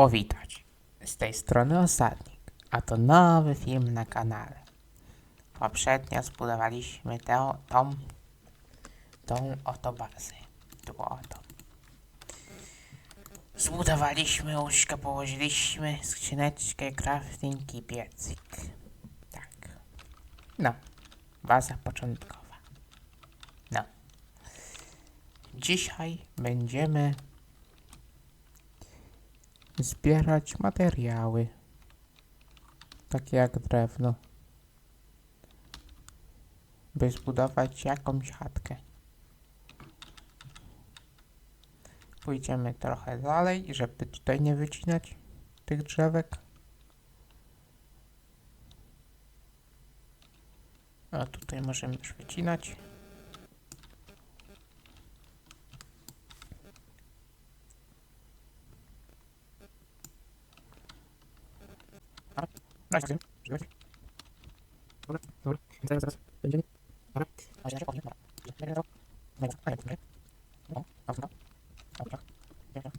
powitać. Z tej strony Osadnik, a to nowy film na kanale. Poprzednio zbudowaliśmy tę, tą, tą oto bazę. Tu oto. Zbudowaliśmy łóżko, położyliśmy skrzyneczkę, crafting i piecyk. Tak. No, baza początkowa. No. Dzisiaj będziemy zbierać materiały, takie jak drewno, by zbudować jakąś chatkę. Pójdziemy trochę dalej, żeby tutaj nie wycinać tych drzewek. A tutaj możemy już wycinać. No, tak, żeby- Dobra, dobra. Zaraz, zaraz. Będziemy. Dobra. Może raczej powinien, dobra. Dobra, dobra. Dobra, a jak to No, a co? A tak. Ja, ja.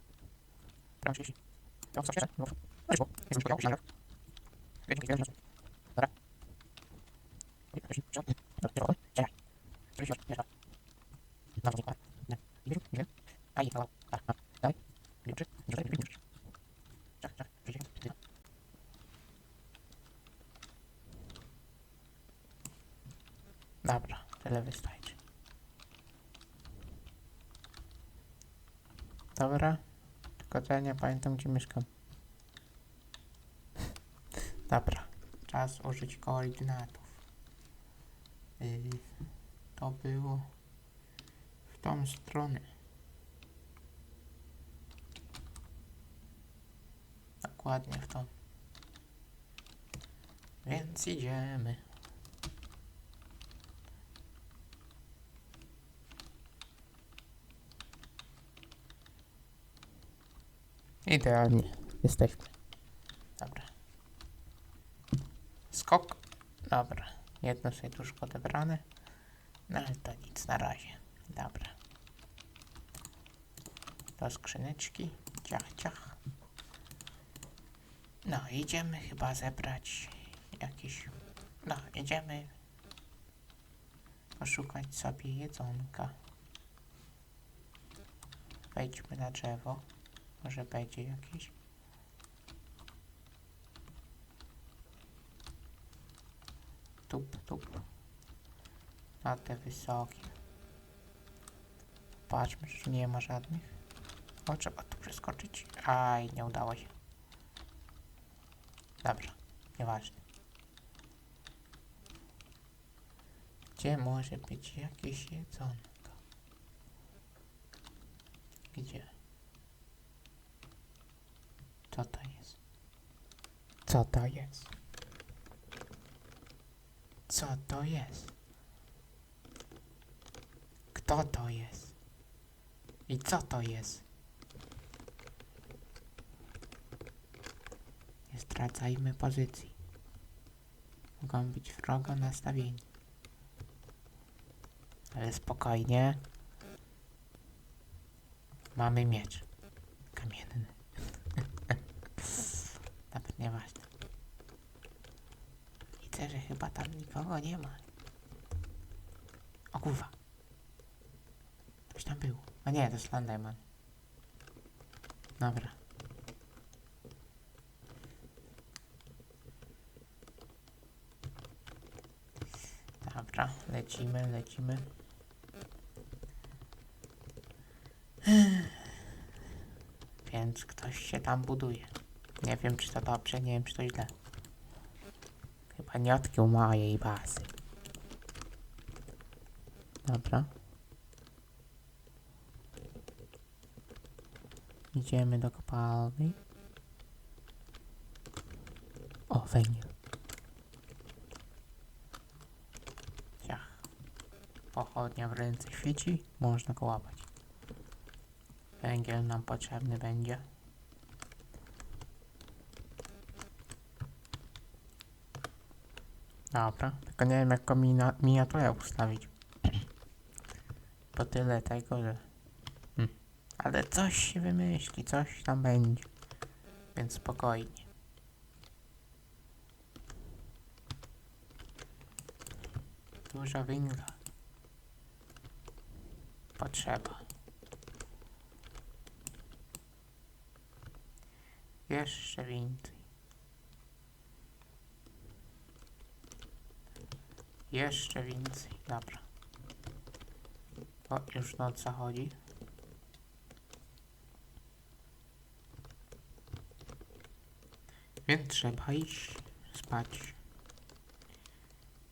Dobra, się, się. Ja, co się? No, no, szybko. Jestem szybko, ja, ja. Wiedźmy, wiedźmy, wiedźmy. Dobra. Oj, oj, oj, oj. Dobra, dobra, czekaj. Żeby się, nie, dobra. Dobra, dobra. Nie, nie, nie. A, i, dobra, dobra, dobra. Daj. Liczy, liczy, liczy, liczy. Czekaj, czekaj, liczy, liczy. Dobra, tyle wystarczy. Dobra, tylko że ja nie pamiętam gdzie mieszkam. Dobra, czas użyć koordynatów. Yy, to było w tą stronę. Dokładnie w tą. Więc idziemy. Idealnie. Jesteśmy. Dobra. Skok. Dobra. Jedno serduszko odebrane. No ale to nic na razie. Dobra. Do skrzyneczki. Ciach, ciach. No, idziemy chyba zebrać jakiś... No, idziemy poszukać sobie jedzonka. Wejdźmy na drzewo. Może będzie jakiś. Tup, tup. Na te wysokie. Patrzmy, czy nie ma żadnych. O, trzeba tu przeskoczyć. Aj, nie udało się. Dobra, nieważne. Gdzie może być jakieś jedzonko? Gdzie? Co to jest? Co to jest? Co to jest? Kto to jest? I co to jest? Nie stracajmy pozycji. Mogą być wrogo nastawieni. Ale spokojnie. Mamy miecz. Kamienny. Nawet nieważne. Że chyba tam nikogo nie ma. O kurwa. Ktoś tam był. A nie, to jest. Dobra. Dobra, lecimy, lecimy. Więc ktoś się tam buduje. Nie wiem, czy to dobrze, nie wiem, czy to źle. Nie odkrył mojej bazy. Dobra. Idziemy do kopalni. O, węgiel. Ciach. Pochodnia w ręce świeci, można go łapać. Węgiel nam potrzebny będzie. Dobra, tylko nie wiem jak mina- miniaturę ustawić. Po tyle tego, że... Hmm. Ale coś się wymyśli, coś tam będzie. więc spokojnie. Dużo węgla. Potrzeba. Jeszcze więcej. Jeszcze więcej. Dobra. O, już noc zachodzi. Więc trzeba iść spać.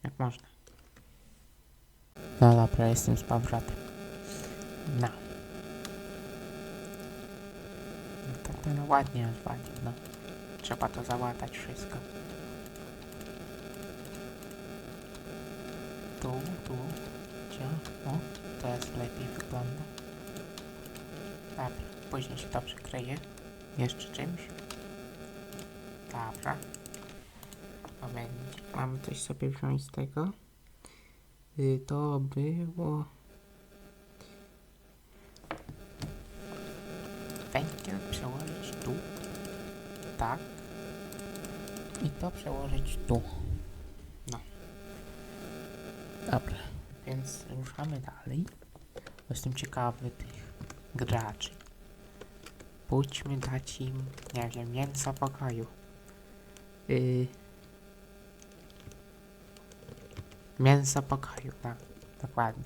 Jak można. No dobra, jestem z powrotem. No. No to ten ładnie odwalił, no. Trzeba to załatać wszystko. Tu, tu, gdzie? O, teraz lepiej wygląda. Dobra, później się to przykryje. Jeszcze czymś. Dobra. Moment. Mamy coś sobie wziąć z tego. Y, To było... Węgiel przełożyć tu. Tak. I to przełożyć tu. No. Dobra. Więc ruszamy dalej. Jestem ciekawy tych graczy. Pójdźmy dać im, nie wiem, mięso pokoju. Yy. Mięso pokoju, tak, dokładnie.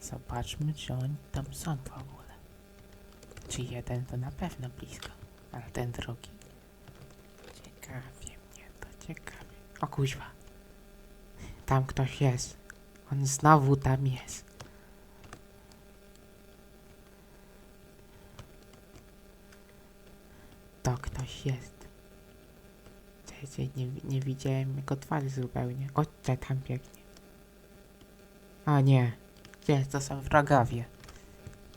Zobaczmy, czy oni tam są w ogóle. Czy jeden to na pewno blisko, ale ten drugi. Ciekawie mnie to, ciekawie. O kuźwa. Tam ktoś jest. On znowu tam jest. To ktoś jest. Czekajcie, nie, nie widziałem jego twarzy zupełnie. O, te tam biegnie. O nie. Gdzie to są wrogowie?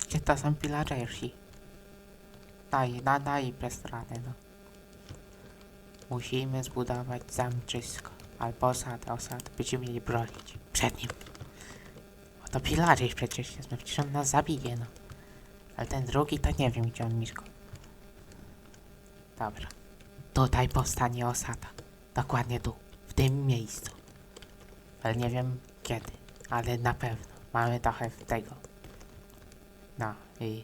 Gdzie to są pillagersi? Daj, na, daj prestranę, no. Musimy zbudować zamczysko. Albo osadę, osadę. Będziemy mieli bronić. Przed nim. O to pillager przecież jest, no przecież on nas zabije, no. Ale ten drugi to nie wiem, gdzie on mieszka. Dobra. Tutaj powstanie osada. Dokładnie tu. W tym miejscu. Ale nie wiem kiedy. Ale na pewno. Mamy trochę tego. No i...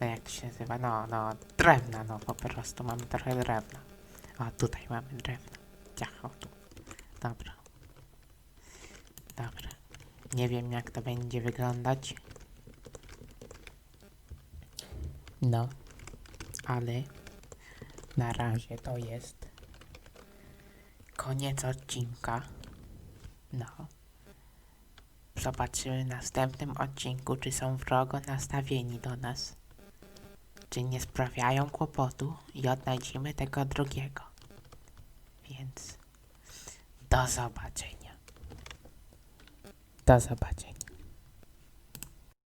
No jak to się nazywa? No, no, drewna, no po prostu mamy trochę drewna. O, tutaj mamy drewno. Ciach, o tu. Dobra. Dobra. Nie wiem jak to będzie wyglądać. No. Ale na razie to jest koniec odcinka. No. Zobaczymy w następnym odcinku, czy są wrogo nastawieni do nas. Czy nie sprawiają kłopotu i odnajdziemy tego drugiego. Więc do zobaczenia. Do zobaczenia.